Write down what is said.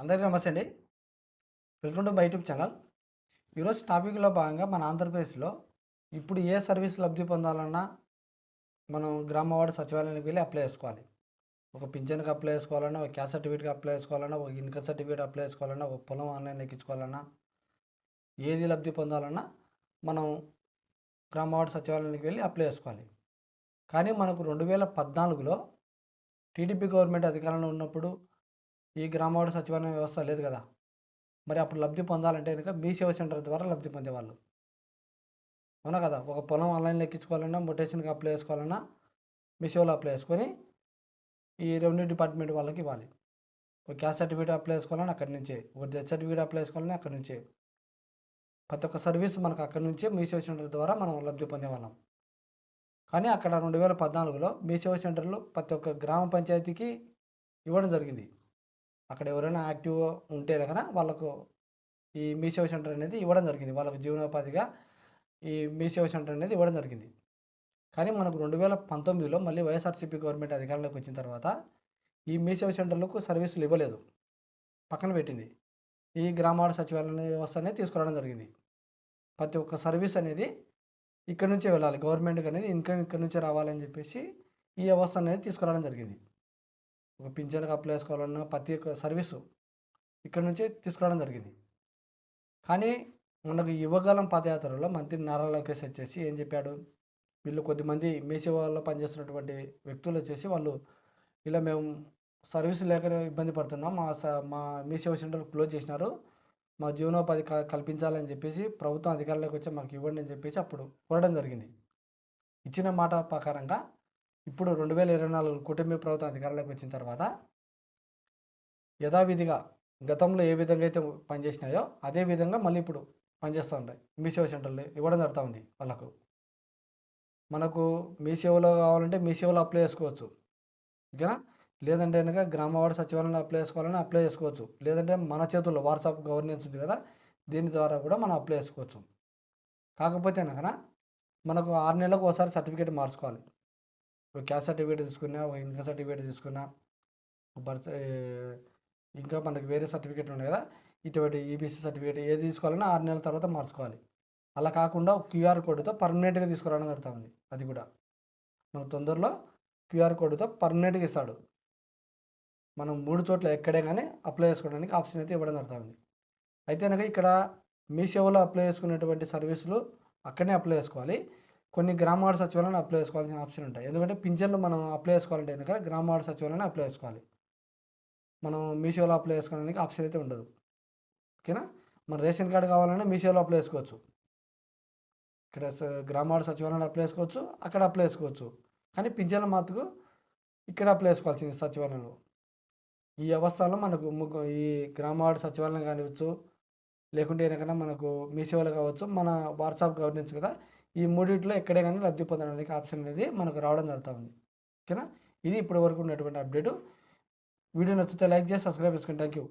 అందరికీ నమస్తే అండి. Welcome to my YouTube channel. ఈరోజు టాపిక్లో భాగంగా మన ఆంధ్రప్రదేశ్లో ఇప్పుడు ఏ సర్వీస్ లబ్ధి పొందాలన్నా మనం గ్రామ వార్డు సచివాలయానికి వెళ్ళి అప్లై చేసుకోవాలి. ఒక పింఛన్కి అప్లై చేసుకోవాలన్నా ఒక క్యాస్ట్ సర్టిఫికేట్కి అప్లై చేసుకోవాలన్నా ఒక ఇన్కమ్ సర్టిఫికేట్ అప్లై చేసుకోవాలన్నా ఒక పొలం ఆన్లైన్ ఎక్కించుకోవాలన్నా ఏది లబ్ధి పొందాలన్నా మనం గ్రామ వార్డు సచివాలయానికి వెళ్ళి అప్లై చేసుకోవాలి. కానీ మనకు రెండు వేల పద్నాలుగులో టీడీపీ గవర్నమెంట్ అధికారంలో ఉన్నప్పుడు ఈ గ్రామాడు సచివాలయం వ్యవస్థ లేదు కదా. మరి అప్పుడు లబ్ధి పొందాలంటే కనుక మీ సేవ సెంటర్ ద్వారా లబ్ధి పొందేవాళ్ళు. అవునా కదా? ఒక పొలం ఆన్లైన్లో ఎక్కించుకోవాలన్నా మొటేషన్కి అప్లై చేసుకోవాలన్నా మీ సేవలో అప్లై చేసుకొని ఈ రెవెన్యూ డిపార్ట్మెంట్ వాళ్ళకి ఇవ్వాలి. ఒక క్యాస్ట్ సర్టిఫికేట్ అప్లై చేసుకోవాలని అక్కడి నుంచే ఒక డెత్ సర్టిఫికేట్ అప్లై చేసుకోవాలని అక్కడి నుంచే. ప్రతి ఒక్క సర్వీస్ మనకు అక్కడి నుంచే మీ సేవ సెంటర్ ద్వారా మనం లబ్ధి పొందేవాళ్ళం. కానీ అక్కడ రెండు వేల పద్నాలుగులో మీ సేవ సెంటర్లు ప్రతి ఒక్క గ్రామ పంచాయతీకి ఇవ్వడం జరిగింది. అక్కడ ఎవరైనా యాక్టివ్ ఉంటే కనుక వాళ్ళకు ఈ మీ సేవ సెంటర్ అనేది ఇవ్వడం జరిగింది. వాళ్ళకు జీవనోపాధిగా ఈ మీ సేవ సెంటర్ అనేది ఇవ్వడం జరిగింది. కానీ మనకు రెండు వేల పంతొమ్మిదిలో మళ్ళీ వైఎస్ఆర్సీపీ గవర్నమెంట్ అధికారంలోకి వచ్చిన తర్వాత ఈ మీ సేవ సెంటర్లకు సర్వీసులు ఇవ్వలేదు. పక్కన పెట్టింది. ఈ గ్రామాల సచివాలయ వ్యవస్థ అనేది తీసుకురావడం జరిగింది. ప్రతి ఒక్క సర్వీస్ అనేది ఇక్కడ నుంచే వెళ్ళాలి. గవర్నమెంట్కి అనేది ఇన్కమ్ ఇక్కడ నుంచే రావాలని చెప్పేసి ఈ వ్యవస్థ అనేది తీసుకురావడం జరిగింది. ఒక పింఛన్కి అప్లై చేసుకోవాలన్నా ప్రతి ఒక్క సర్వీసు ఇక్కడ నుంచే తీసుకురావడం జరిగింది. కానీ మనకు యువకాలం పాదయాత్రలో మంత్రి నారా లోకేష్ వచ్చేసి ఏం చెప్పాడు? వీళ్ళు కొద్దిమంది మీ పనిచేస్తున్నటువంటి వ్యక్తులు వచ్చేసి వాళ్ళు ఇలా మేము సర్వీస్ లేక ఇబ్బంది పడుతున్నాం. మా స- మా మీ సేవ సెంటర్ క్లోజ్ చేసినారు. మా జీవనోపాధి క- కల్పించాలని చెప్పేసి ప్రభుత్వం అధికారులకు వచ్చి మాకు ఇవ్వండి అని చెప్పేసి అప్పుడు కోరడం జరిగింది. ఇచ్చిన మాట ప్రకారంగా ఇప్పుడు రెండు వేల ఇరవై నాలుగు కుటుంబ ప్రభుత్వం అధికారంలోకి వచ్చిన తర్వాత యథావిధిగా గతంలో ఏ విధంగా అయితే పనిచేసినాయో అదే విధంగా మళ్ళీ ఇప్పుడు పనిచేస్తూ ఉంటాయి మీ సేవ సెంటర్లు ఇవ్వడం జరుగుతూ ఉంది వాళ్ళకు. మనకు మీ సేవలో కావాలంటే మీ సేవలో అప్లై చేసుకోవచ్చు. ఓకేనా? లేదంటే కనుక గ్రామ సచివాలయంలో అప్లై చేసుకోవాలని అప్లై చేసుకోవచ్చు. లేదంటే మన చేతుల్లో వాట్సాప్ గవర్నెన్స్ ఉంది కదా దీని ద్వారా కూడా మనం అప్లై చేసుకోవచ్చు. కాకపోతే కనుక మనకు ఆరు నెలలకు ఒకసారి సర్టిఫికేట్ మార్చుకోవాలి. ఒక క్యాస్ట్ సర్టిఫికేట్ తీసుకున్నా ఒక ఇన్కమ్ సర్టిఫికేట్ తీసుకున్నా బర్త్ ఇంకా మనకి వేరే సర్టిఫికేట్ ఉన్నాయి కదా ఇటువంటి ఈబీసీ సర్టిఫికేట్ ఏది తీసుకోవాలన్నా ఆరు నెలల తర్వాత మార్చుకోవాలి. అలా కాకుండా క్యూఆర్ కోడ్తో పర్మనెంట్గా తీసుకురావడం జరుగుతుంది అది కూడా. మనకు తొందరలో క్యూఆర్ కోడ్తో పర్మనెంట్గా ఇస్తాడు. మనం మూడు చోట్ల ఎక్కడే కానీ అప్లై చేసుకోవడానికి ఆప్షన్ అయితే ఇవ్వడం జరుగుతుంది. అయితే కనుక ఇక్కడ మీ సేవలో అప్లై చేసుకునేటువంటి సర్వీసులు అక్కడనే అప్లై చేసుకోవాలి. కొన్ని గ్రామవాడ సచివాలయాన్ని అప్లై చేసుకోవాల్సిన ఆప్షన్ ఉంటాయి. ఎందుకంటే పింఛన్లు మనం అప్లై చేసుకోవాలంటే కనుక గ్రామవాడ సచివాలయాన్ని అప్లై చేసుకోవాలి. మనం మీషోలో అప్లై చేసుకోవడానికి ఆప్షన్ అయితే ఉండదు. ఓకేనా మన రేషన్ కార్డు కావాలన్నా మీషోలో అప్లై చేసుకోవచ్చు. ఇక్కడ స- గ్రామ సచివాలయంలో అప్లై చేసుకోవచ్చు అక్కడ అప్లై చేసుకోవచ్చు. కానీ పింఛన్ల మాత్రకు ఇక్కడ అప్లై చేసుకోవాల్సింది సచివాలయంలో. ఈ వ్యవస్థలో మనకు ముగ్గు ఈ గ్రామ సచివాలయం కానివచ్చు లేకుంటే ఏదైనా మనకు మీ సేవలు కావచ్చు మన వాట్సాప్ గవర్నెన్స్ కదా ఈ మూడిట్లో ఎక్కడే కానీ లబ్ధి పొందడానికి ఆప్షన్ అనేది మనకు రావడం జరుగుతుంది. ఓకేనా? ఇది ఇప్పటి వరకు ఉన్నటువంటి అప్డేటు వీడియో నచ్చితే లైక్ చేసి సబ్స్క్రైబ్ చేసుకోండి థ్యాంక్ యూ